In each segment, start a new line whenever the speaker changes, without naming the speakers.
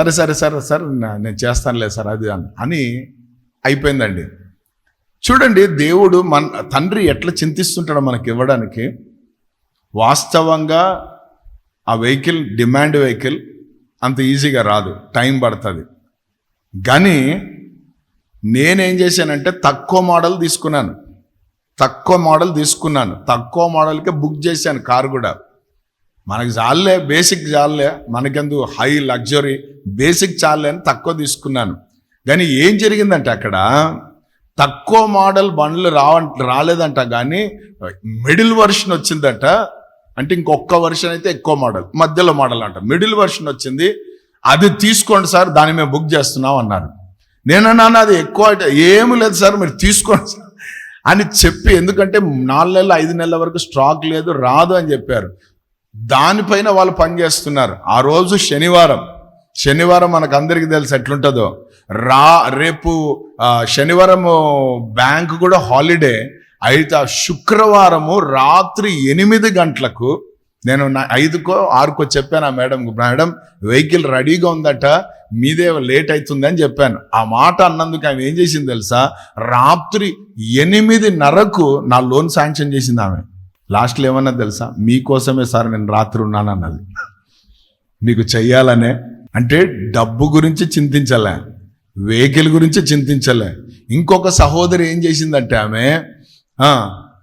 సరే సరే సరే సార్ నేను చేస్తానులే సార్ అది అని అని అయిపోయిందండి. చూడండి దేవుడు మన తండ్రి ఎట్లా చింతిస్తుంటాడో మనకి ఇవ్వడానికి వాస్తవంగా ఆ వెహికల్ డిమాండ్ వెహికల్ అంత ఈజీగా రాదు టైం పడుతుంది. కానీ నేనేం చేశానంటే తక్కువ మోడల్ తీసుకున్నాను. తక్కువ మోడల్ తీసుకున్నాను. తక్కువ మోడల్కే బుక్ చేశాను కారు కూడా. మనకి చాలే బేసిక్ చాలే మనకెందు హై లగ్జరీ బేసిక్ చాలే అని తక్కువ తీసుకున్నాను. కానీ ఏం జరిగిందంటే అక్కడ తక్కువ మోడల్ బండ్లు రావ రాలేదంట. కానీ మిడిల్ వర్షన్ వచ్చిందట. అంటే ఇంకొక వర్షన్ అయితే ఎక్కువ మోడల్ మధ్యలో మోడల్ అంట. మిడిల్ వర్షన్ వచ్చింది. అది తీసుకోండి సార్ దాన్ని మేము బుక్ చేస్తున్నాం అన్నారు. నేనన్నాను అది ఎక్కువ ఏమి లేదు సార్ మీరు తీసుకోండి సార్ అని చెప్పి ఎందుకంటే నాలుగు నెలలు ఐదు నెలల వరకు స్టాక్ లేదు రాదు అని చెప్పారు. దానిపైన వాళ్ళు పనిచేస్తున్నారు. ఆ రోజు శనివారం. శనివారం మనకు అందరికీ తెలుసు ఎట్లుంటుందో. రా రేపు శనివారము బ్యాంకు కూడా హాలిడే. అయితే ఆ శుక్రవారము రాత్రి ఎనిమిది గంటలకు నేను నా ఐదుకో ఆరుకో చెప్పాను ఆ మేడం మేడం వెహికల్ రెడీగా ఉందట మీదే లేట్ అవుతుంది అని చెప్పాను. ఆ మాట అన్నందుకు ఆమె ఏం చేసింది తెలుసా? రాత్రి ఎనిమిదిన్నరకు నా లోన్ శాంక్షన్ చేసింది ఆమె. లాస్ట్లో ఏమన్నా తెలుసా? మీకోసమే సార్ నేను రాత్రి ఉన్నాను అన్నది. మీకు చెయ్యాలనే. అంటే డబ్బు గురించి చింతించలే. వెహికల్ గురించి చింతించలే. ఇంకొక సహోదరి ఏం చేసిందంటే ఆమె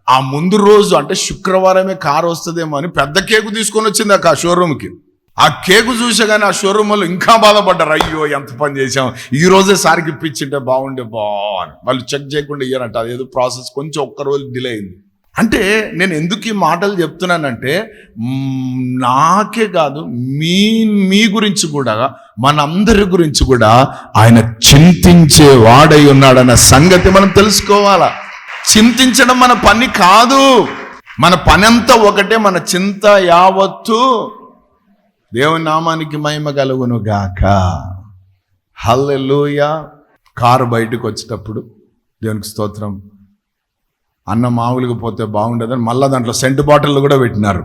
ఆ, ముందు రోజు అంటే శుక్రవారమే కారు వస్తుందేమో అని పెద్ద కేకు తీసుకొని వచ్చింది ఆ షోరూమ్కి ఆ కేకు చూసగానే ఆ షోరూమ్ వాళ్ళు ఇంకా బాధపడ్డారు. అయ్యో ఎంత పని చేసాం ఈ రోజే సార్కి ఇప్పించింటే బాగుండే బా అని. వాళ్ళు చెక్ చేయకుండా ఇయ్యారంట. అదేదో ప్రాసెస్ కొంచెం ఒక్క రోజు డిలే అయింది. అంటే నేను ఎందుకు ఈ మాటలు చెప్తున్నానంటే నాకే కాదు మీ మీ గురించి కూడా మనందరి గురించి కూడా ఆయన చింతించే వాడై ఉన్నాడన్న సంగతి మనం తెలుసుకోవాలా? చింతించడం మన పని కాదు. మన పని అంతా ఒకటే మన చింత యావత్తు దేవుని నామానికి మహిమ కలుగును గాక. హల్లెలూయ. కారు బయటకు వచ్చేటప్పుడు దేవునికి స్తోత్రం. అన్న మామూలుగా పోతే బాగుండదని మళ్ళీ దాంట్లో సెంటు బాటిల్ కూడా పెట్టినారు.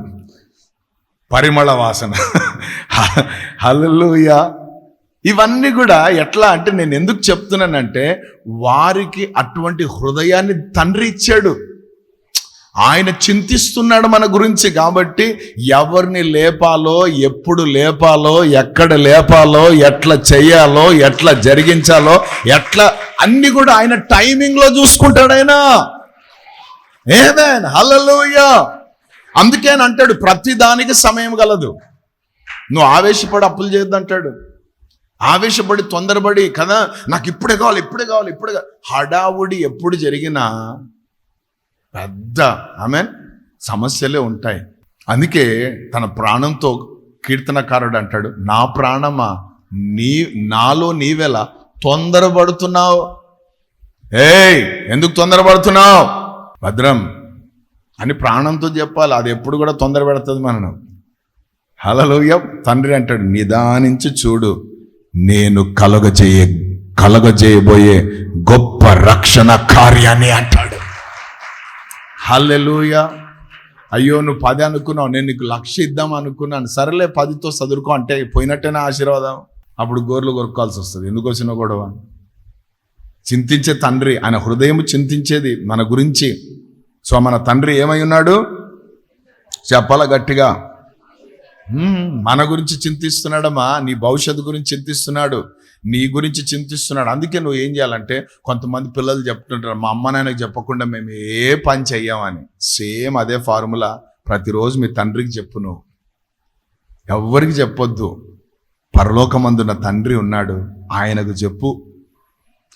పరిమళ వాసన. హల్లెలూయ. ఇవన్నీ కూడా ఎట్లా అంటే నేను ఎందుకు చెప్తున్నానంటే వారికి అటువంటి హృదయాన్ని తండ్రి ఇచ్చాడు. ఆయన చింతిస్తున్నాడు మన గురించి కాబట్టి ఎవరిని లేపాలో ఎప్పుడు లేపాలో ఎక్కడ లేపాలో ఎట్లా చేయాలో ఎట్లా జరిగించాలో ఎట్లా అన్ని కూడా ఆయన టైమింగ్లో చూసుకుంటాడు ఆయన. ఏమేన్ హల్లెలూయ అందుకే అంటాడు ప్రతి దానికి సమయం గలదు. నువ్వు ఆవేశపడి అప్పులు చేయొద్దంటాడు. ఆవేశపడి తొందరపడి కదా నాకు ఇప్పుడే కావాలి ఇప్పుడే కావాలి ఇప్పుడే హడావుడి ఎప్పుడు జరిగినా పెద్ద ఆమె సమస్యలే ఉంటాయి. అందుకే తన ప్రాణంతో కీర్తనకారుడు అంటాడు నా ప్రాణమా నీ నాలో నీవెలా తొందరపడుతున్నావు? ఏయ్ ఎందుకు తొందరపడుతున్నావు? భద్రం అని ప్రాణంతో చెప్పాలి. అది ఎప్పుడు కూడా తొందర పెడుతుంది మనను. హలలోయ తండ్రి అంటాడు నిదానించి చూడు. నేను కలగజేయ కలగజేయబోయే గొప్ప రక్షణ కార్యాన్ని అంటాడు. హల్లెలూయ. అయ్యో నువ్వు పది అనుకున్నావు. నేను నీకు లక్ష ఇద్దాం అనుకున్నాను. సరేలే పదితో చదువుకో అంటే పోయినట్టేనా ఆశీర్వాదం. అప్పుడు గోర్లు కొరుక్కోవాల్సి వస్తుంది. ఎందుకు వచ్చిన గొడవ? చింతించే తండ్రి ఆయన హృదయం చింతించేది మన గురించి. సో మన తండ్రి ఏమై ఉన్నాడు? చెప్పాల గట్టిగా? మన గురించి చింతిస్తున్నాడమ్మా నీ భవిష్యత్తు గురించి చింతిస్తున్నాడు నీ గురించి చింతిస్తున్నాడు. అందుకే నువ్వు ఏం చేయాలంటే కొంతమంది పిల్లలు చెప్తుంటారు మా అమ్మ నాయనకు చెప్పకుండా మేము ఏ పని చెయ్యమని. సేమ్ అదే ఫార్ములా ప్రతిరోజు మీ తండ్రికి చెప్పు నువ్వు. ఎవ్వరికి చెప్పొద్దు. పరలోకమందున్న తండ్రి ఉన్నాడు ఆయనకు చెప్పు.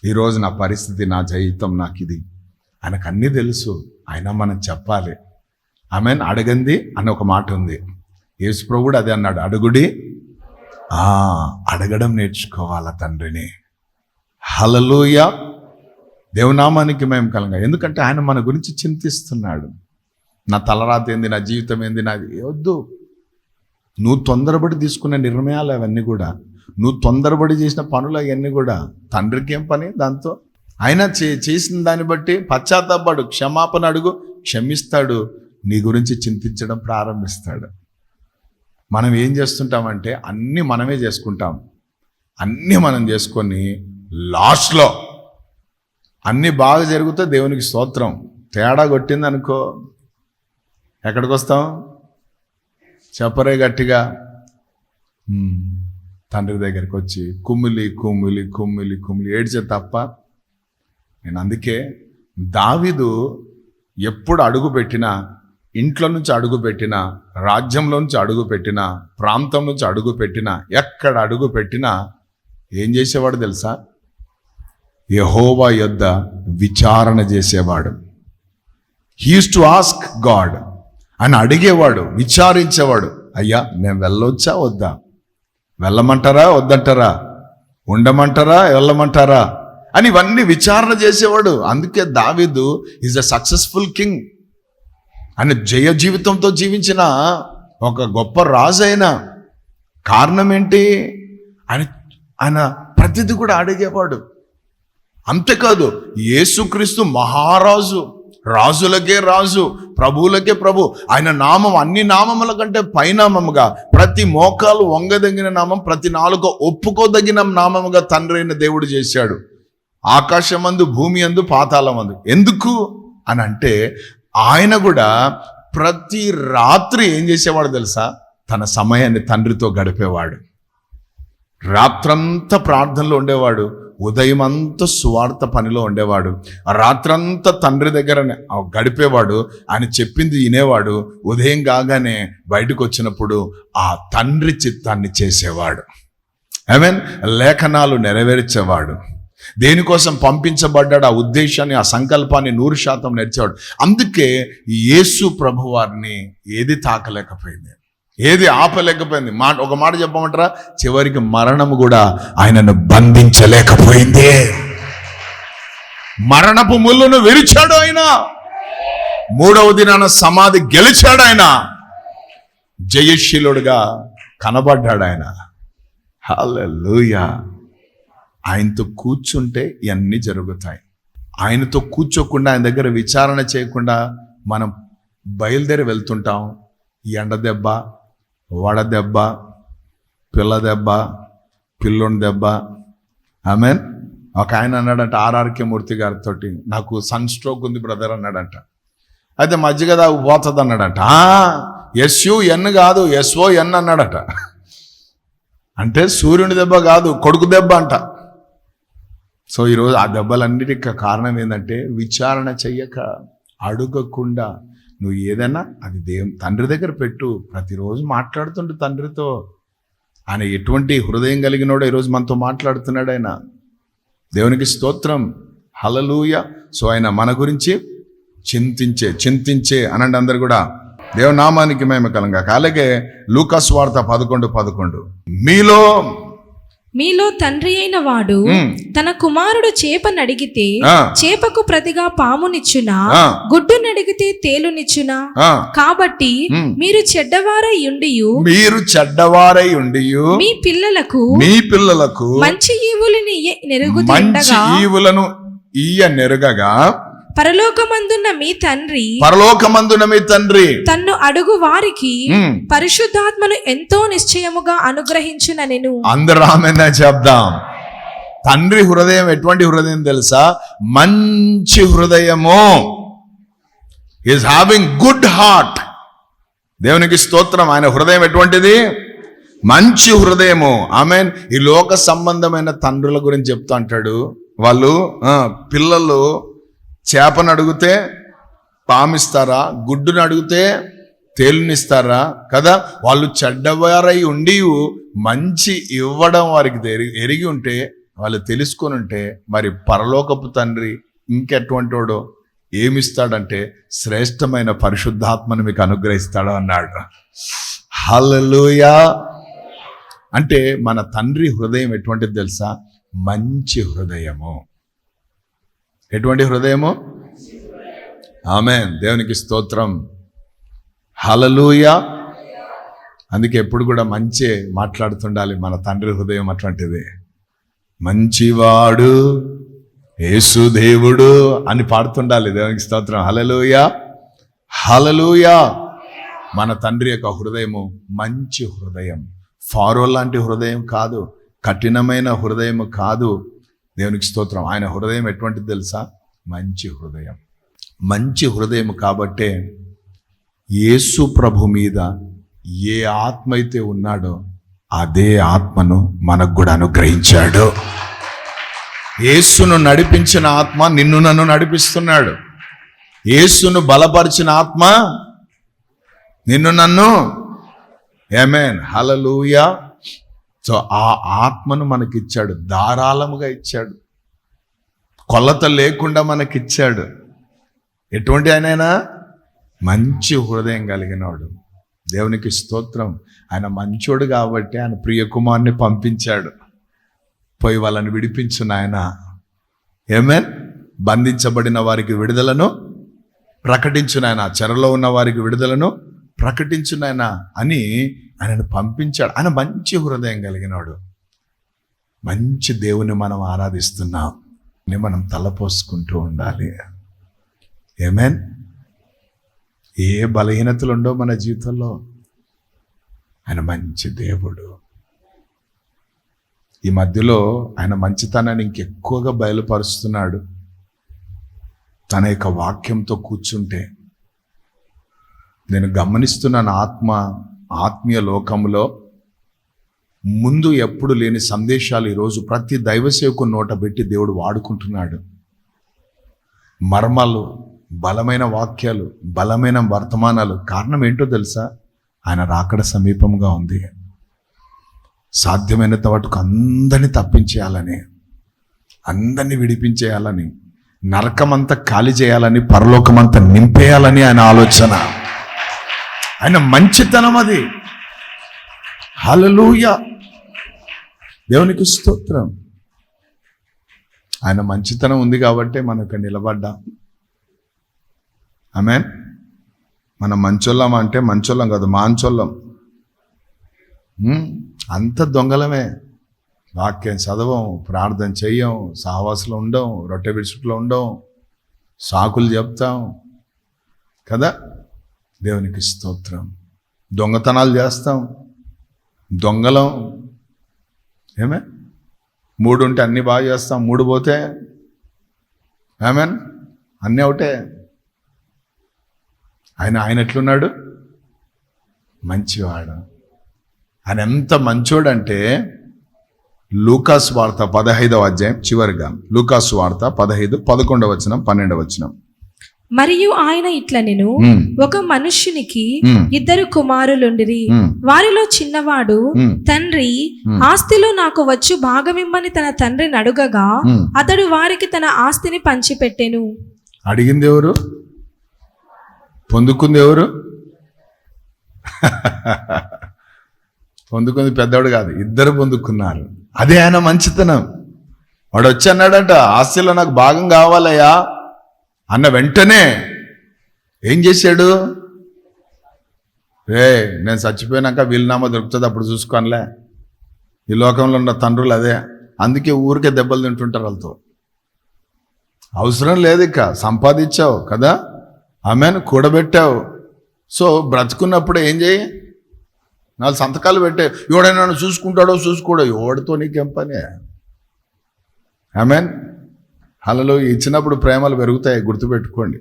ఈరోజు నా పరిస్థితి నా జీవితం నాకు ఇది. ఆయనకు అన్నీ తెలుసు. ఆయన మనం చెప్పాలి. ఆమె అడగంది అని ఒక మాట ఉంది. యేసు కూడా అదే అన్నాడు. అడుగుడి. అడగడం నేర్చుకోవాల తండ్రిని. హలలోయ దేవునామానికి మేము కలంగా. ఎందుకంటే ఆయన మన గురించి చింతిస్తున్నాడు. నా తలరాత ఏంది నా జీవితం ఏంది నాది. వద్దు. నువ్వు తొందరపడి తీసుకున్న నిర్ణయాలు అవన్నీ కూడా నువ్వు తొందరపడి చేసిన పనులు అవన్నీ కూడా తండ్రికి ఏం పని దాంతో? ఆయన చే చేసిన దాన్ని బట్టి పశ్చాత్తాపడు క్షమాపణ అడుగు క్షమిస్తాడు నీ గురించి చింతించడం ప్రారంభిస్తాడు. మనం ఏం చేస్తుంటామంటే అన్నీ మనమే చేసుకుంటాం. అన్నీ మనం చేసుకొని లాస్ట్లో అన్నీ బాగా జరిగితే దేవునికి స్తోత్రం. తేడా కొట్టింది అనుకో ఎక్కడికి వస్తాం చెప్పరే గట్టిగా. తండ్రి దగ్గరికి వచ్చి కుమ్మిలి కుమ్మిలి కుమ్మిలి కుమ్మిలి ఏడ్చే తప్ప నేను అందుకే దావిదు ఎప్పుడు అడుగు పెట్టినా ఇంట్లో నుంచి అడుగు పెట్టినా రాజ్యంలో నుంచి అడుగు పెట్టినా ప్రాంతం నుంచి అడుగు పెట్టినా ఎక్కడ అడుగు పెట్టినా ఏం చేసేవాడు తెలుసా? యహోవా యొద్ద విచారణ చేసేవాడు. హీస్ టు ఆస్క్ గాడ్ అని అడిగేవాడు విచారించేవాడు. అయ్యా నేను వెళ్ళొచ్చా వద్దా? వెళ్ళమంటారా? వద్దంటారా? ఉండమంటారా? వెళ్ళమంటారా? అని ఇవన్నీ విచారణ చేసేవాడు. అందుకే దావీదు ఈజ్ అ సక్సెస్ఫుల్ కింగ్ అని జయ జీవితంతో జీవించిన ఒక గొప్ప రాజు అయిన కారణం ఏంటి? ఆయన ఆయన ప్రతిది కూడా అడిగేవాడు అంతేకాదు యేసుక్రీస్తు మహారాజు. రాజులకే రాజు ప్రభువులకే ప్రభు. ఆయన నామం అన్ని నామముల కంటే పైనామముగా ప్రతి మోకాలు వంగదగిన నామం ప్రతి నాలుక ఒప్పుకోదగిన నామముగా తండ్రి అయిన దేవుడు చేశాడు. ఆకాశమందు భూమి అందు పాతాళమందు. ఎందుకు? అని అంటే ఆయన కూడా ప్రతి రాత్రి ఏం చేసేవాడు తెలుసా? తన సమయాన్ని తండ్రితో గడిపేవాడు. రాత్రంతా ప్రార్థనలో ఉండేవాడు. ఉదయం అంతా సువార్త పనిలో ఉండేవాడు. రాత్రంతా తండ్రి దగ్గర గడిపేవాడు. ఆయన చెప్పింది వినేవాడు. ఉదయం కాగానే బయటకు వచ్చినప్పుడు ఆ తండ్రి చిత్తాన్ని చేసేవాడు. ఐ మీన్ లేఖనాలు నెరవేర్చేవాడు. దేనికోసం పంపించబడ్డాడు? ఆ ఉద్దేశాన్ని ఆ సంకల్పాన్ని నూరు శాతం నేర్చేవాడు. అందుకే యేసు ప్రభువారిని ఏది తాకలేకపోయింది. ఏది ఆపలేకపోయింది? మాట ఒక మాట చెప్పమంటారా? చివరికి మరణము కూడా ఆయనను బంధించలేకపోయింది. మరణపు ముళ్ళును విరిచాడు ఆయన. మూడవ దినాన సమాధి గెలిచాడు ఆయన. జయశీలుడుగా కనబడ్డాడు ఆయన. హల్లెలూయా. ఆయనతో కూర్చుంటే ఇవన్నీ జరుగుతాయి. ఆయనతో కూర్చోకుండా ఆయన దగ్గర విచారణ చేయకుండా మనం బయలుదేరి వెళ్తుంటాం. ఎండ దెబ్బ వడ దెబ్బ పిల్ల దెబ్బ పిల్లోని దెబ్బ. ఆమెన్? ఒక ఆయన అన్నాడంట ఆర్ఆర్కే మూర్తి గారితో నాకు సన్ స్ట్రోక్ ఉంది బ్రదర్ అన్నాడంట. అయితే మజ్జిగ దాగు పోతుంది అన్నాడంట ఎస్యు ఎన్ కాదు ఎస్ఓ ఎన్ అన్నాడట. అంటే సూర్యుని దెబ్బ కాదు కొడుకు దెబ్బ అంట. సో ఈరోజు ఆ దెబ్బలన్నిటికీ కారణం ఏంటంటే విచారణ చెయ్యక అడగకుండా నువ్వు ఏదైనా అది దేవు తండ్రి దగ్గర పెట్టు. ప్రతిరోజు మాట్లాడుతుండు తండ్రితో. ఆయన ఎటువంటి హృదయం కలిగినోడో ఈరోజు మనతో మాట్లాడుతున్నాడు ఆయన. దేవునికి స్తోత్రం. హలలూయ సో ఆయన మన గురించి చింతించే చింతించే అనండి అందరు కూడా. దేవనామానికి మేము కలంగా అలాగే లూకాస్ వార్త పదకొండు పదకొండు. మీలో
మీలో తండ్రి అయిన వాడు తన కుమారుడు చేపనడిగితే
ఆ,
చేపకు ప్రతిగా పామునిచ్చునా? గుడ్డునడిగితే తేలునిచ్చునా. కాబట్టి. మీరు చెడ్డవారై ఉండియు
మీరు చెడ్డవారై ఉండి
మీ పిల్లలకు
మీ పిల్లలకు
మంచి ఈవులని
మంచి
నెరుగుతుండగా
ఈవులను ఈయ నెరుగగా
పరలోకమందున్న మీ తండ్రి
పరలోకమందున మీ తండ్రి.
తన్ను అడుగు వారికి పరిశుద్ధాత్మను ఎంతో నిశ్చయముగా అనుగ్రహించుననెను
అందరూ ఆమెనే చెప్దాం. తండ్రి హృదయం ఎటువంటి హృదయం తెలుసా? మంచి హృదయము. ఈజ్ హ్యావింగ్ గుడ్ హార్ట్ దేవునికి స్తోత్రం. ఆయన హృదయం ఎటువంటిది? మంచి హృదయము. ఆమె ఈ లోక సంబంధమైన తండ్రుల గురించి చెప్తా అంటాడు. వాళ్ళు పిల్లలు చేపను అడిగితే పామిస్తారా? గుడ్డును అడిగితే తేలునిస్తారా? కదా? వాళ్ళు చెడ్డవారై ఉండి మంచి ఇవ్వడం వారికి ఎరిగి ఉంటే వాళ్ళు తెలుసుకొని ఉంటే మరి పరలోకపు తండ్రి ఇంకెటువంటి వాడో ఏమిస్తాడంటే శ్రేష్టమైన పరిశుద్ధాత్మను మీకు అనుగ్రహిస్తాడు అన్నాడు హలలుయా అంటే మన తండ్రి హృదయం ఎటువంటిది తెలుసా? మంచి హృదయము. ఎటువంటి హృదయము? ఆమె దేవునికి స్తోత్రం. హలలుయ అందుకే ఎప్పుడు కూడా మంచి మాట్లాడుతుండాలి మన తండ్రి హృదయం అటువంటిది. మంచివాడు యేసు దేవుడు అని పాడుతుండాలి దేవునికి స్తోత్రం. హలలుయ హలలుయ మన తండ్రి యొక్క హృదయము మంచి హృదయం. ఫారో లాంటి హృదయం కాదు కఠినమైన హృదయం కాదు. దేవునికి స్తోత్రం. ఆయన హృదయం ఎటువంటిది తెలుసా? మంచి హృదయం. మంచి హృదయం కాబట్టే యేసు ప్రభు మీద ఏ ఆత్మ అయితే ఉన్నాడో అదే ఆత్మను మనకు కూడా అనుగ్రహించాడు. యేసును నడిపించిన ఆత్మ నిన్ను నన్ను నడిపిస్తున్నాడు. యేసును బలపరిచిన ఆత్మ నిన్ను నన్ను. ఏమేన్ హలలుయా సో ఆ ఆత్మను మనకిచ్చాడు ధారాళముగా ఇచ్చాడు. కొలత లేకుండా మనకిచ్చాడు. ఎటువంటి ఆయనైనా? మంచి హృదయం కలిగినవాడు. దేవునికి స్తోత్రం. ఆయన మంచోడు కాబట్టి ఆయన ప్రియకుమార్ని పంపించాడు. పోయి వాళ్ళని విడిపించు నాయన. ఏమేన్ బంధించబడిన వారికి విడుదలను ప్రకటించు నాయన. చెరలో ఉన్న వారికి విడుదలను ప్రకటించు అని ఆయనను పంపించాడు. ఆయన మంచి హృదయం కలిగినాడు మంచి దేవుని మనం ఆరాధిస్తున్నాం. అని మనం తలపోసుకుంటూ ఉండాలి. ఏమేన్ ఏ బలహీనతలు ఉండో మన జీవితంలో ఆయన మంచి దేవుడు. ఈ మధ్యలో ఆయన మంచితనాన్ని ఇంకెక్కువగా బయలుపరుస్తున్నాడు. తన యొక్క వాక్యంతో కూర్చుంటే నేను గమనిస్తున్నాను ఆత్మ ఆత్మీయ లోకంలో ముందు ఎప్పుడు లేని సందేశాలు ఈరోజు ప్రతి దైవసేవకు నోట పెట్టి దేవుడు వాడుకుంటున్నాడు. మర్మాలు బలమైన వాక్యాలు బలమైన వర్తమానాలు కారణం ఏంటో తెలుసా? ఆయన రాకడ సమీపంగా ఉంది. సాధ్యమైనంత వాటికి అందరినీ తప్పించేయాలని అందరినీ విడిపించేయాలని నరకమంతా ఖాళీ చేయాలని పరలోకమంతా నింపేయాలని ఆయన ఆలోచన. ఆయన మంచితనం అది. హలలుయ దేవునికి స్తోత్రం. ఆయన మంచితనం ఉంది కాబట్టి మనం ఇక్కడ నిలబడ్డా. ఆమెన్. మనం మంచోళ్ళం అంటే మంచోళ్ళం కాదు మాంచోళ్ళం. అంత దొంగలమే. వాక్యం చదవం ప్రార్థన చెయ్యం సహవాసులు ఉండం రొట్టె విడుచుట్లో ఉండం సాకులు చెప్తాం. కదా? దేవునికి స్తోత్రం. దొంగతనాలు చేస్తాం. దొంగలం. ఏమే? మూడు ఉంటే అన్నీ బాగా చేస్తాం. మూడు పోతే ఏమేన్ అన్నీ ఒకటే. ఆయన ఆయన ఎట్లున్నాడు? మంచివాడు. ఆయన ఎంత మంచోడంటే లూకాస్ వార్త పదహైదవ అధ్యాయం చివరిగా. లూకాస్ వార్త పదహైదు పదకొండవ వచనం పన్నెండవ వచనం.
మరియు ఆయన ఇట్ల నేను ఒక మనుష్యునికి ఇద్దరు కుమారులుండిరి. వారిలో చిన్నవాడు తండ్రి. ఆస్తిలో నాకు వచ్చు భాగమిమ్మని తన తండ్రిని అడుగగా. అతడు వారికి తన ఆస్తిని పంచిపెట్టెను.
అడిగింది ఎవరు? పొందుకుంది ఎవరు? పొందుకుంది పెద్దవాడు కాదు ఇద్దరు పొందుకున్నారు. అదే ఆయన మంచితనం. వాడు వచ్చి అన్నాడంట ఆస్తిలో నాకు భాగం కావాలయ్యా. అన్న వెంటనే ఏం చేశాడు? రే నేను చచ్చిపోయినాక వీలునామా దొరుకుతుంది అప్పుడు చూసుకోనిలే. ఈ లోకంలో ఉన్న తండ్రులు అదే. అందుకే ఊరికే దెబ్బలు తింటుంటారు వాళ్ళతో. అవసరం లేదు ఇక సంపాదించావు కదా? ఆమెను కూడబెట్టావు. సో బ్రతుకున్నప్పుడు ఏం చేయి? నాలుగు సంతకాలు పెట్టే. ఎవడైనా నన్ను చూసుకుంటాడో చూసుకోడో ఎవడితో నీకేం పని? ఆమెన్ అలలో ఇచ్చినప్పుడు ప్రేమలు పెరుగుతాయి గుర్తుపెట్టుకోండి.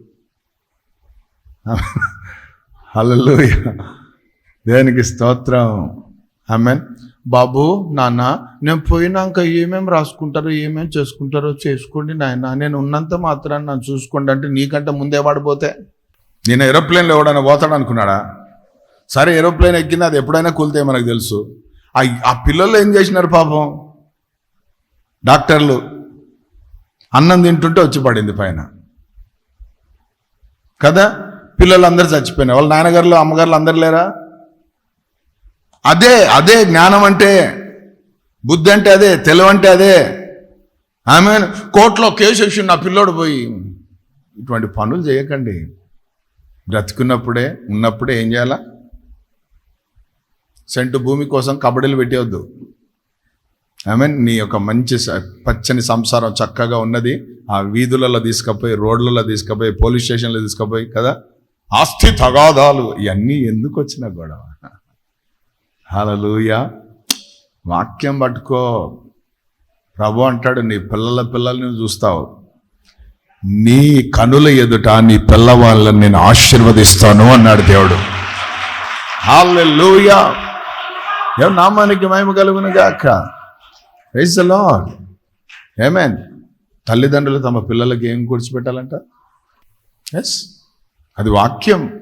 హలలో దేనికి స్తోత్రం? ఆమెన్. బాబు నాన్న నేను పోయినాక ఏమేమి రాసుకుంటారో ఏమేమి చేసుకుంటారో చేసుకోండి నాయన. నేను ఉన్నంత మాత్రాన్ని నన్ను చూసుకోండి అంటే నీకంటే ముందే వాడిపోతే నేను ఏరోప్లేన్లో ఎవడైనా పోతాడు అనుకున్నాడా? సరే ఏరోప్లేన్ ఎక్కింది అది ఎప్పుడైనా కూలితే మనకు తెలుసు. ఆ ఆ పిల్లలు ఏం చేసినారు పాపం? డాక్టర్లు. అన్నం తింటుంటే వచ్చి పడింది పైన. కదా? పిల్లలందరూ అందరు చచ్చిపోయినారు వాళ్ళ నాన్నగారులు అమ్మగారులు అందరు లేరా? అదే అదే జ్ఞానం అంటే బుద్ధి అంటే అదే తెలివి అంటే అదే. ఆమె కోర్టులో కేసు వేసి నా పిల్లోడు పోయి ఇటువంటి పనులు చేయకండి. బ్రతుకున్నప్పుడే ఉన్నప్పుడే ఏం చేయాలా? సెంటు భూమి కోసం కబడ్డీలు పెట్టేవద్దు ఐ నీ యొక్క మంచి పచ్చని సంసారం చక్కగా ఉన్నది. ఆ వీధులలో తీసుకుపోయి రోడ్లలో తీసుకుపోయి పోలీస్ స్టేషన్లో తీసుకుపోయి కదా? ఆస్తి తగాదాలు ఇవన్నీ ఎందుకు వచ్చిన గొడవ? హలలుయ వాక్యం పట్టుకో. ప్రభు అంటాడు నీ పిల్లల పిల్లల్ని చూస్తావు. నీ కనుల ఎదుట నీ పిల్లవాళ్ళని నేను ఆశీర్వదిస్తాను అన్నాడు దేవుడు. హాలూయా ఏం నామానికి మేము కలుగునుగాక? ప్రైజ్ ద లాడ్ ఏమేన్ తల్లిదండ్రులు తమ పిల్లలకి ఏం కూర్చిపెట్టాలంట? ఎస్ అది వాక్యం.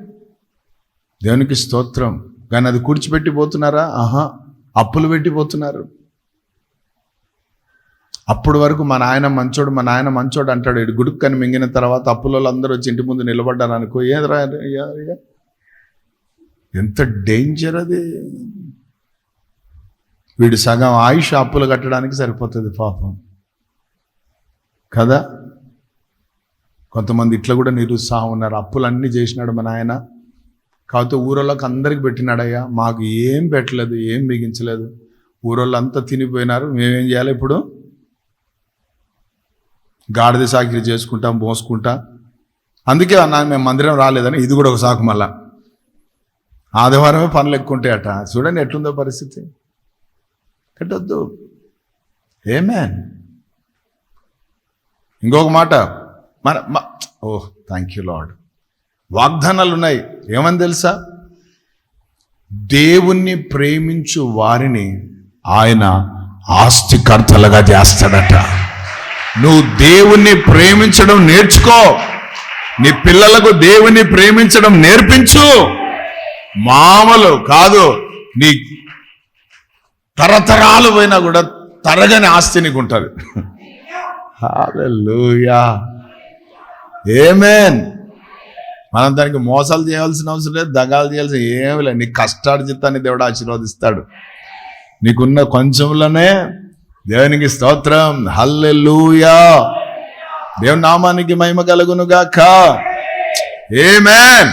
దేవునికి స్తోత్రం. కానీ అది కూర్చిపెట్టిపోతున్నారా? ఆహా. అప్పులు పెట్టిపోతున్నారు. అప్పుడు వరకు మా నాయన మంచోడు మా నాయన మంచోడు అంటాడు. ఇటు గుడుక్కని మింగిన తర్వాత అప్పులలో అందరూ వచ్చి ఇంటి ముందు నిలబడ్డారు అనుకో ఏదరా ఎంత డేంజర్ అది? వీడు సగం ఆయుష్ అప్పులు కట్టడానికి సరిపోతుంది పాపం. కదా? కొంతమంది ఇట్లా కూడా నిరుత్సాహం ఉన్నారు. అప్పులన్నీ చేసినాడు మా నాయన. కాకపోతే ఊరోళ్ళకి అందరికి పెట్టినాడయ్యా. మాకు ఏం పెట్టలేదు ఏం మిగించలేదు ఊరోళ్ళు అంతా తినిపోయినారు. మేమేం చేయాలి ఇప్పుడు? గాడిద సాకిరి చేసుకుంటాం మోసుకుంటాం. అందుకే అన్నా మేము మందిరం రాలేదని ఇది కూడా ఒక సాకు మళ్ళా. ఆదివారమే పనులు ఎక్కువ ఉంటాయట. చూడండి ఎట్లుందో పరిస్థితి. పెట్టద్దు. ఏమేన్ ఇంకొక మాట. మన ఓ థ్యాంక్ యూ లాడ్ వాగ్దానాలు ఉన్నాయి ఏమని తెలుసా? దేవుణ్ణి ప్రేమించు వారిని ఆయన ఆస్తికర్తలుగా చేస్తాడట. నువ్వు దేవుణ్ణి ప్రేమించడం నేర్చుకో. నీ పిల్లలకు దేవుణ్ణి ప్రేమించడం నేర్పించు. మామూలు కాదు. నీ తరతరాలు పోయినా కూడా తరగని ఆస్తి నీకు ఉంటుంది ఏమేన్? మనం దానికి మోసాలు చేయాల్సిన అవసరం లేదు దగాలు చేయాల్సిన ఏమి లేదు. నీ కష్టార్జితాన్ని దేవుడు ఆశీర్వదిస్తాడు. నీకున్న కొంచెంలోనే దేవునికి స్తోత్రం. హల్లెలూయా దేవుని నామానికి మహిమ కలుగును గాక. ఏమేన్?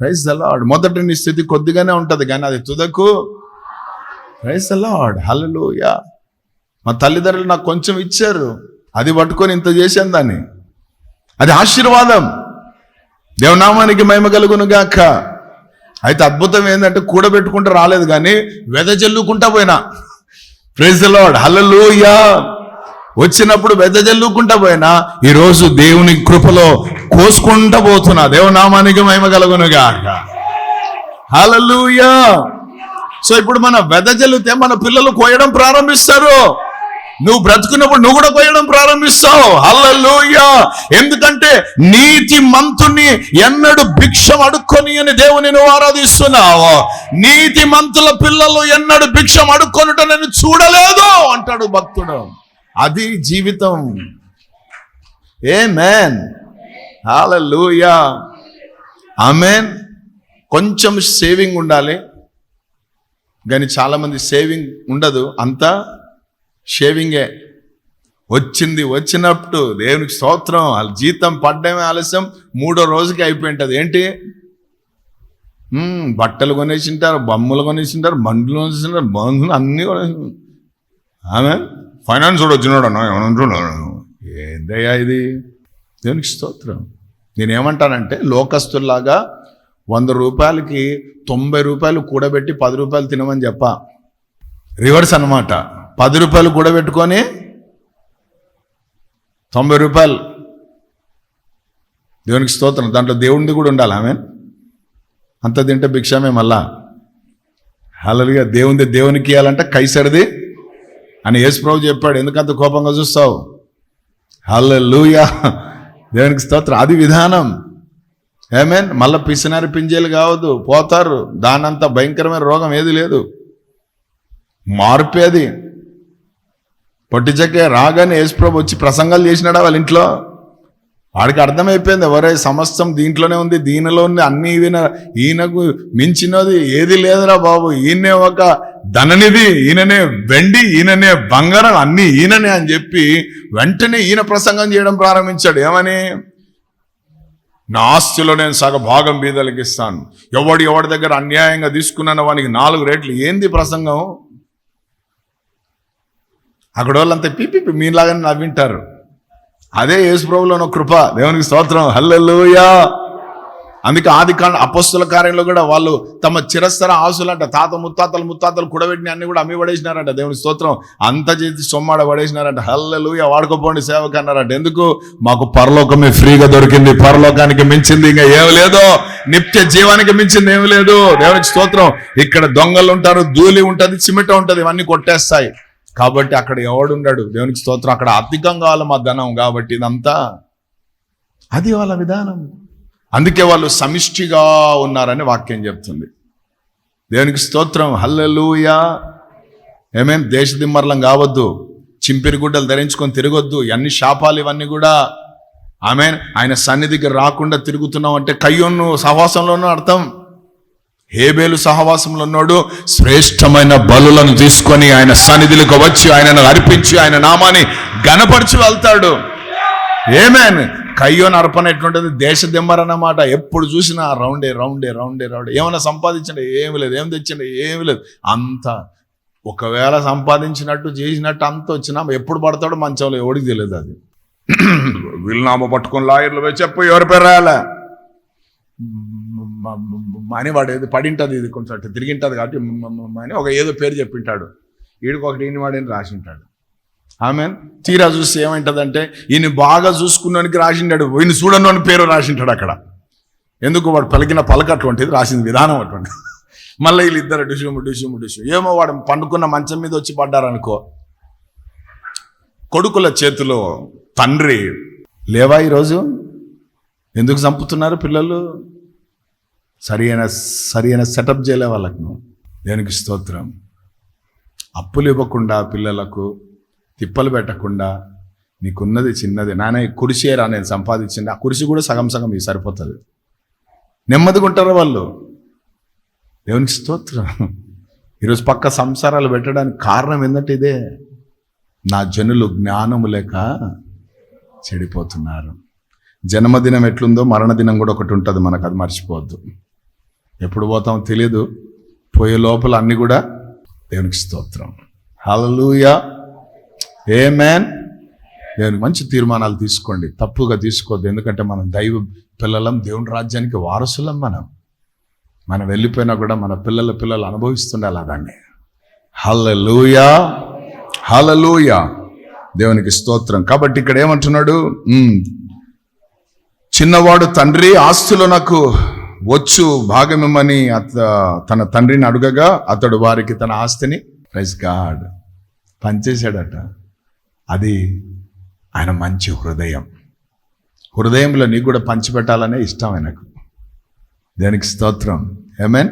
ప్రైజ్ అలా లార్డ్ మొదటి నీ స్థితి కొద్దిగానే ఉంటుంది కానీ అది తుదకు ప్రైస్ అలాడ్ లార్డ్ హల్లెలూయా మా తల్లిదండ్రులు నాకు కొంచెం ఇచ్చారు. అది పట్టుకొని ఇంత చేశాను దాన్ని. అది ఆశీర్వాదం. దేవనామానికి మహిమ కలుగును గాక. అయితే అద్భుతం ఏంటంటే కూడబెట్టుకుంటే రాలేదు కానీ వెదజల్లుకుంటా పోయినా. ప్రైజ్ లార్డ్ హల్లెలూయా వచ్చినప్పుడు వెదజల్లుకుంటా పోయినా. ఈరోజు దేవుని కృపలో కోసుకుంటా పోతున్నా. దేవనామానికి మహిమ కలుగును గాక. హల్లెలూయా సో ఇప్పుడు మన వెదజల్లితే మన పిల్లలు కోయడం ప్రారంభిస్తారు. నువ్వు బ్రతుకున్నప్పుడు నువ్వు కూడా కోయడం ప్రారంభిస్తావు. హల్లెలూయా. ఎందుకంటే నీతి మంతుని ఎన్నడు భిక్షం అడుక్కొని అని దేవుని నువ్వు ఆరాధిస్తున్నావు. నీతి మంతుల పిల్లలు ఎన్నడు భిక్షం అడుక్కొనుట నేను చూడలేదు అంటాడు భక్తుడు. అది జీవితం. ఏ మేన్ హాలూయా ఆమెన్ కొంచెం సేవింగ్ ఉండాలి. కానీ చాలామంది సేవింగ్ ఉండదు. అంతా షేవింగే వచ్చింది వచ్చినప్పుడు దేవునికి స్తోత్రం వాళ్ళ జీతం పడ్డమే ఆలస్యం మూడో రోజుకి అయిపోయి ఉంటుంది ఏంటి? బట్టలు బట్టలు కొనేసింటారు బొమ్మలు కొనేసింటారు బండ్లు కొనేసింటారు బంధువులు అన్నీ కొనేసి ఆమె ఫైనాన్స్ కూడా వచ్చినాడు అన్న ఏందయ్యా ఇది? దేవునికి స్తోత్రం. నేనేమంటానంటే లోకస్తుల్లాగా వంద రూపాయలకి తొంభై రూపాయలు కూడబెట్టి పది రూపాయలు తినమని చెప్ప. రివర్స్ అన్నమాట. పది రూపాయలు కూడబెట్టుకొని తొంభై రూపాయలు. దేవునికి స్తోత్రం. దాంట్లో దేవుడిది కూడా ఉండాలి. ఆమె అంత తింటే భిక్షమే మళ్ళా. హలలుగా దేవుంది దేవునికి ఇవ్వాలంటే కైసరిది అని యేసుప్రభు చెప్పాడు. ఎందుకంత కోపంగా చూస్తావు? హల్లెలూయా. దేవునికి స్తోత్రం. అది విధానం. ఏమేన్ మళ్ళీ పిసినారి పింజేలు కావద్దు. పోతారు. దానంత భయంకరమైన రోగం ఏది లేదు. మార్పేది. పొట్టిచక్కే రాగానే యేసుప్రభు వచ్చి ప్రసంగాలు చేసినాడా వాళ్ళ ఇంట్లో? వాడికి అర్థమైపోయింది. ఎవరే సమస్తం దీంట్లోనే ఉంది. దీనిలో ఉంది అన్ని ఈయన ఈయనకు మించినది ఏది లేదురా బాబు. ఈయనే ఒక ధననిధి ఈయననే వెండి ఈయననే బంగారం అన్ని ఈయననే అని చెప్పి వెంటనే ఈయన ప్రసంగం చేయడం ప్రారంభించాడు. ఏమని? నా ఆస్తిలో నేను సగ భాగం బీదలకి ఇస్తాను. ఎవడు ఎవడి దగ్గర అన్యాయంగా తీసుకున్నాను వానికి నాలుగు రేట్లు. ఏంది ప్రసంగం? అక్కడ వాళ్ళంతా పీపీ మీలాగానే నవ్వింటారు. అదే యేసుప్రభులో ఉన్న కృప. దేవునికి స్తోత్రం. హల్లెలూయా. అందుకే ఆది కాండ అపస్తుల కార్యంలో కూడా వాళ్ళు తమ చిరస్థర అంట తాత ముత్తాతలు ముత్తాతలు కుడబెట్టిన అన్ని కూడా అమ్మి పడేసినారంట. దేవుని స్తోత్రం. అంత చేసి సొమ్మాడ పడేసినారంట. హల్లలు వాడుకోపోండి సేవకు అన్నారంట ఎందుకు? మాకు పరలోకమే ఫ్రీగా దొరికింది. పరలోకానికి మించింది ఇంకా ఏమి లేదో. నిత్య జీవానికి మించింది ఏమి లేదు. దేవునికి స్తోత్రం. ఇక్కడ దొంగలు ఉంటారు ధూళి ఉంటుంది చిమిట ఉంటుంది ఇవన్నీ కొట్టేస్తాయి. కాబట్టి అక్కడ ఎవడుండాడు? దేవునికి స్తోత్రం. అక్కడ అధికం కావాలి మా ధనం. కాబట్టి ఇదంతా అది వాళ్ళ విధానం. అందుకే వాళ్ళు సమిష్టిగా ఉన్నారని వాక్యం చెప్తుంది. దేవునికి స్తోత్రం. హల్లెలూయా. ఏమేం దేశదిమ్మర్లం కావద్దు. చింపిరి గుడ్డలు ధరించుకొని తిరగొద్దు. అన్ని శాపాలు ఇవన్నీ కూడా. ఆమె ఆయన సన్నిధికి రాకుండా తిరుగుతున్నాం అంటే కయ్యోను సహవాసంలోనూ అర్థం. హేబేలు సహవాసంలో ఉన్నాడు. శ్రేష్టమైన బలులను తీసుకొని ఆయన సన్నిధిలోకి వచ్చి ఆయనను అర్పించి ఆయన నామాన్ని గనపరిచి వెళ్తాడు. ఏమేన్ కయ్యోని అర్పణ ఎట్లుంటుంది దేశ దిమ్మరన్నమాట ఎప్పుడు చూసినా రౌండే రౌండే రౌండే రౌండే. ఏమైనా సంపాదించండి ఏమి లేదు. ఏం తెచ్చండి ఏమి లేదు. అంత ఒకవేళ సంపాదించినట్టు చేసినట్టు అంత వచ్చినా ఎప్పుడు పడతాడో మంచంలో ఎవడికి తెలియదు అది. వీళ్ళనామా పట్టుకొని లాయర్లు పోయి చెప్పు ఎవరి పేరు రాయాలా? మ- మ- మ- అని వాడు ఏదో పడింటది ఇది కొంచెం తిరిగింటది కాబట్టి మ- మ- మ అని ఒక ఏదో పేరు చెప్పింటాడు. వీడికి ఒకటి ఈయన వాడని రాసింటాడు. ఆమె తీరా చూసి ఏమైంటదంటే ఈయన బాగా చూసుకున్నానికి రాసిండాడు. ఈయన చూడను అని పేరు రాసింటాడు అక్కడ. ఎందుకు వాడు పలికిన పలక అటువంటిది? రాసిన విధానం అటువంటి మళ్ళీ వీళ్ళిద్దరు డిషుము డిషుము డిషు ఏమో వాడు పండుకున్న మంచం మీద వచ్చి పడ్డారనుకో. కొడుకుల చేతిలో తండ్రి లేవా ఈరోజు? ఎందుకు చంపుతున్నారు పిల్లలు? సరి అయిన సరి అయిన సెటప్ చేయలే వాళ్ళకు. దేనికి స్తోత్రం? అప్పులు ఇవ్వకుండా పిల్లలకు తిప్పలు పెట్టకుండా నీకున్నది చిన్నది. నానే కురిసేరా నేను సంపాదించింది. ఆ కురిసి కూడా సగం సగం ఈ సరిపోతుంది. నెమ్మదిగా ఉంటారు వాళ్ళు? దేవునికి స్తోత్రం. ఈరోజు పక్క సంసారాలు పెట్టడానికి కారణం ఏంటంటే ఇదే. నా జనులు జ్ఞానము లేక చెడిపోతున్నారు. జన్మదినం ఎట్లుందో మరణదినం కూడా ఒకటి ఉంటుంది మనకు అది మర్చిపోవద్దు. ఎప్పుడు పోతామో తెలియదు పోయే లోపల అన్నీ కూడా దేవునికి స్తోత్రం. హలలుయా ఏ మ్యాన్ నేను మంచి తీర్మానాలు తీసుకోండి. తప్పుగా తీసుకోవద్దు. ఎందుకంటే మనం దైవ పిల్లలం దేవుని రాజ్యానికి వారసులం మనం. మనం వెళ్ళిపోయినా కూడా మన పిల్లల పిల్లలు అనుభవిస్తుండాలి దాన్ని హల్లెలూయా హల్లెలూయా దేవునికి స్తోత్రం. కాబట్టి ఇక్కడ ఏమంటున్నాడు? చిన్నవాడు తండ్రి ఆస్తులు నాకు వచ్చు భాగమిమ్మని అత తన తండ్రిని అడుగగా అతడు వారికి తన ఆస్తిని ప్రైజ్ గాడ్ పనిచేశాడట అది ఆయన మంచి హృదయం. హృదయంలో నీకు కూడా పంచిపెట్టాలనే ఇష్టం ఆయనకు. దేనికి స్తోత్రం. ఏమేన్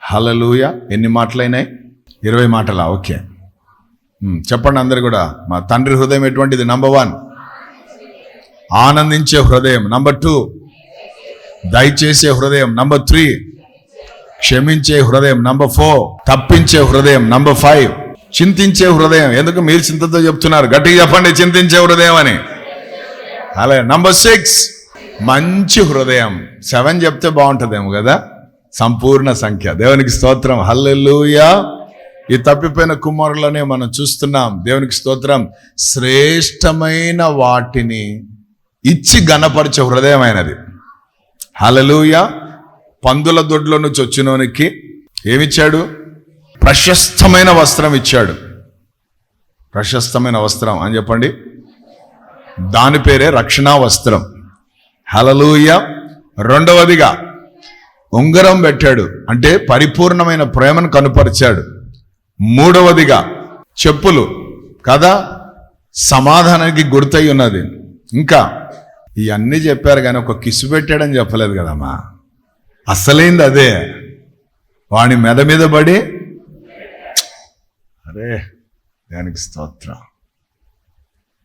హలలుయ ఎన్ని మాటలైనాయి? ఇరవై మాటలా? ఓకే. చెప్పండి అందరు కూడా మా తండ్రి హృదయం ఎటువంటిది? నంబర్ వన్ ఆనందించే హృదయం. నంబర్ టూ దయచేసే హృదయం. నంబర్ త్రీ క్షమించే హృదయం. నంబర్ ఫోర్ తప్పించే హృదయం. నంబర్ ఫైవ్ చింతించే హృదయం. ఎందుకు మీరు చింతతో చెప్తున్నారు? గట్టిగా చెప్పండి చింతించే హృదయం అని. అలా నంబర్ సిక్స్ మంచి హృదయం. సెవెన్ చెప్తే బాగుంటుందేమో కదా? సంపూర్ణ సంఖ్య. దేవునికి స్తోత్రం. హల్లెలూయా ఈ తప్పిపోయిన కుమారులనే మనం చూస్తున్నాం. దేవునికి స్తోత్రం. శ్రేష్టమైన వాటిని ఇచ్చి గణపరిచే హృదయమైనది. హల్లెలూయా పందుల దొడ్లో నుంచి వచ్చినోనికి ఏమిచ్చాడు? ప్రశస్తమైన వస్త్రం ఇచ్చాడు. ప్రశస్తమైన వస్త్రం అని చెప్పండి. దాని పేరే రక్షణా వస్త్రం. హలలూయ రెండవదిగా ఉంగరం పెట్టాడు. అంటే పరిపూర్ణమైన ప్రేమను కనుపరిచాడు. మూడవదిగా చెప్పులు. కదా? సమాధానానికి గుర్తయి ఉన్నది. ఇంకా ఇవన్నీ చెప్పారు కానీ ఒక కిసు పెట్టాడని చెప్పలేదు కదమ్మా. అసలైంది అదే? వాడి మెద మీద పడి అరే దానికి స్తోత్రం.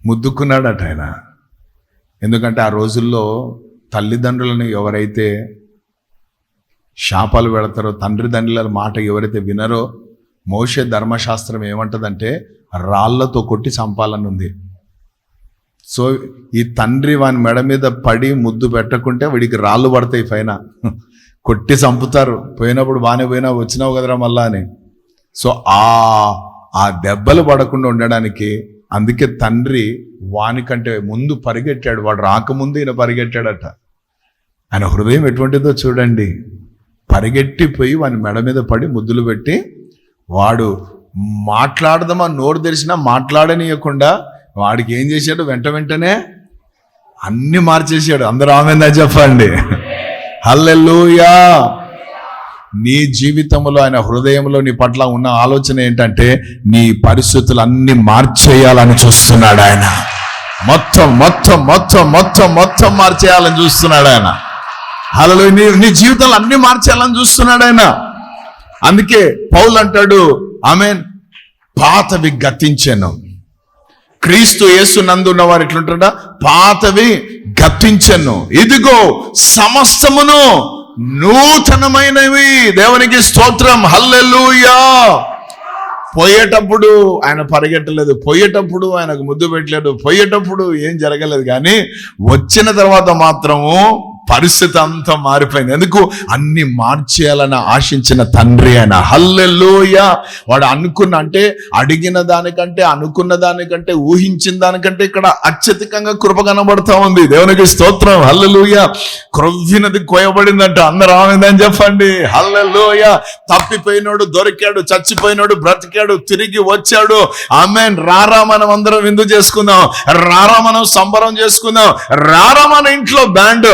ముద్దుకున్నాడట ఆయన. ఎందుకంటే ఆ రోజుల్లో తల్లిదండ్రులను ఎవరైతే శాపాలు పెడతారో తండ్రి తండ్రుల మాట ఎవరైతే వినరో మోషే ధర్మశాస్త్రం ఏమంటదంటే రాళ్ళతో కొట్టి చంపాలని ఉంది. సో ఈ తండ్రి వాని మెడ మీద పడి ముద్దు పెట్టకుంటే వీడికి రాళ్ళు పడతాయి పైన. కొట్టి చంపుతారు. పోయినప్పుడు బాగానే పోయినా వచ్చినావు కదరా మళ్ళా అని. సో ఆ ఆ దెబ్బలు పడకుండా ఉండడానికి అందుకే తండ్రి వానికంటే ముందు పరిగెట్టాడు. వాడు రాకముందు ఈయన పరిగెట్టాడట. ఆయన హృదయం ఎటువంటిదో చూడండి. పరిగెట్టిపోయి వాని మెడ మీద పడి ముద్దులు పెట్టి వాడు మాట్లాడదామా నోరు తెరిచినా మాట్లాడనీయకుండా వాడికి ఏం చేశాడు? వెంట వెంటనే అన్ని మార్చేసాడు అందరూ ఆమెందా చెప్పండి. హల్లెలూయా! నీ జీవితంలో ఆయన హృదయంలో నీ పట్ల ఉన్న ఆలోచన ఏంటంటే నీ పరిస్థితులు అన్ని మార్చేయాలని చూస్తున్నాడు ఆయన. మొత్తం మొత్తం మొత్తం మొత్తం మొత్తం మార్చేయాలని చూస్తున్నాడు ఆయన. అలా నీ నీ జీవితంలో అన్ని మార్చేయాలని చూస్తున్నాడు ఆయన. అందుకే పౌల్ అంటాడు ఆమె పాతవి గతించాను. క్రీస్తు యేసు నందున్న వారు ఎట్లుంటాడా పాతవి గతించను. ఇదిగో సమస్తమును నూతనమైనవి. దేవునికి స్తోత్రం. హల్లెలూయా. పోయేటప్పుడు ఆయన పరిగెట్టలేదు. పోయేటప్పుడు ఆయనకు ముద్దు పెట్టలేదు. పోయేటప్పుడు ఏం జరగలేదు. కానీ వచ్చిన తర్వాత మాత్రము పరిస్థితి అంతా మారిపోయింది. ఎందుకు? అన్ని మార్చేయాలని ఆశించిన తండ్రి ఆయన హల్లెలూయ! వాడు అనుకున్న అంటే అడిగిన దానికంటే అనుకున్న దానికంటే ఊహించిన దానికంటే ఇక్కడ అత్యధికంగా కృప కనబడతా ఉంది. దేవునికి స్తోత్రం. హల్లెలూయ! క్రొవ్వినది కోయబడిందంట అందరూ ఆమెదని చెప్పండి. హల్లెలూయ! తప్పిపోయినోడు దొరికాడు చచ్చిపోయినోడు బ్రతికాడు తిరిగి వచ్చాడు. ఆమె రారా మనం అందరం విందు చేసుకుందాం. రారా మనం సంబరం చేసుకుందాం. రారా మన ఇంట్లో బ్యాండ్.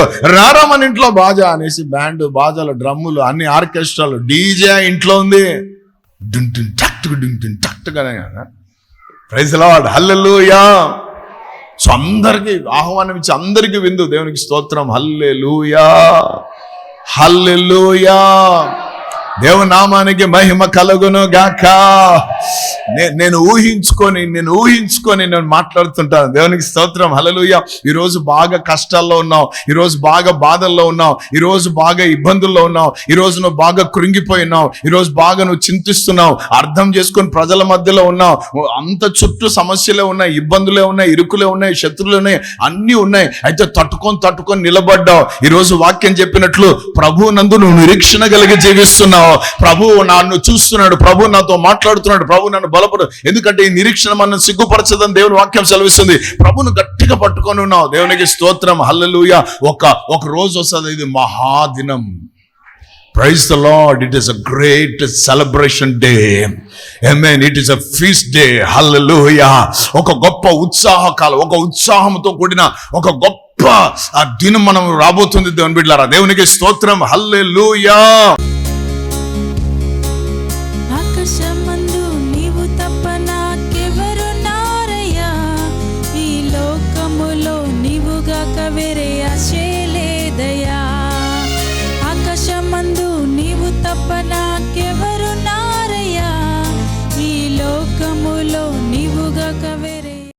రారా మన ఇంట్లో బాజా అనేసి బ్యాండ్ బాజాలు డ్రమ్ములు అన్ని ఆర్కెస్ట్రాలు డీజే ఇంట్లో ఉంది. డుంటున్ డున్ డుంటున్ డున్ కదా టక్ ప్రైజ్ లార్డ్ హల్లెలూయా. సో అందరికి ఆహ్వానం ఇచ్చి అందరికీ విందు. దేవునికి స్తోత్రం హల్లెలూయా. హల్లెలూయా. దేవునామానికి మహిమ కలుగును గాక నే- నేను ఊహించుకొని నేను ఊహించుకొని నేను మాట్లాడుతుంటాను. దేవునికి స్తోత్రం. హలలుయ ఈరోజు బాగా కష్టాల్లో ఉన్నావు. ఈరోజు బాగా బాధల్లో ఉన్నావు. ఈరోజు బాగా ఇబ్బందుల్లో ఉన్నావు. ఈరోజు నువ్వు బాగా కృంగిపోయి ఉన్నావు. ఈరోజు బాగా నువ్వు చింతిస్తున్నావు. అర్థం చేసుకొని ప్రజల మధ్యలో ఉన్నావు. అంత చుట్టూ సమస్యలే ఉన్నాయి ఇబ్బందులే ఉన్నాయి ఇరుకులే ఉన్నాయి శత్రువులు ఉన్నాయి అన్నీ ఉన్నాయి. అయితే తట్టుకొని తట్టుకొని నిలబడ్డావు. ఈరోజు వాక్యం చెప్పినట్లు ప్రభు నందు నువ్వు నిరీక్షణ కలిగి జీవిస్తున్నావు. ప్రభు నన్ను చూస్తున్నాడు. ప్రభు నాతో మాట్లాడుతున్నాడు. ప్రభు నన్ను బలపడు. ఎందుకంటే ఈ నిరీక్షణ మనం సిగ్గుపరచదని దేవుని వాక్యం సెలవిస్తుంది. ప్రభును గట్టిగా పట్టుకొని ఉన్నావు. దేవునికి స్తోత్రం. హల్లలుయ. ఒక ఒక రోజు వస్తుంది. ఇది మహాదినం. Praise the Lord it is a great celebration day mean it is a feast day hallelujah ఒక గొప్ప ఉత్సాహకాలం. ఒక ఉత్సాహంతో కూడిన ఒక గొప్ప ఆ దినం మనం రాబోతుంది దేవుని బిడ్డారా దేవునికి స్తోత్రం. హల్లెలూయా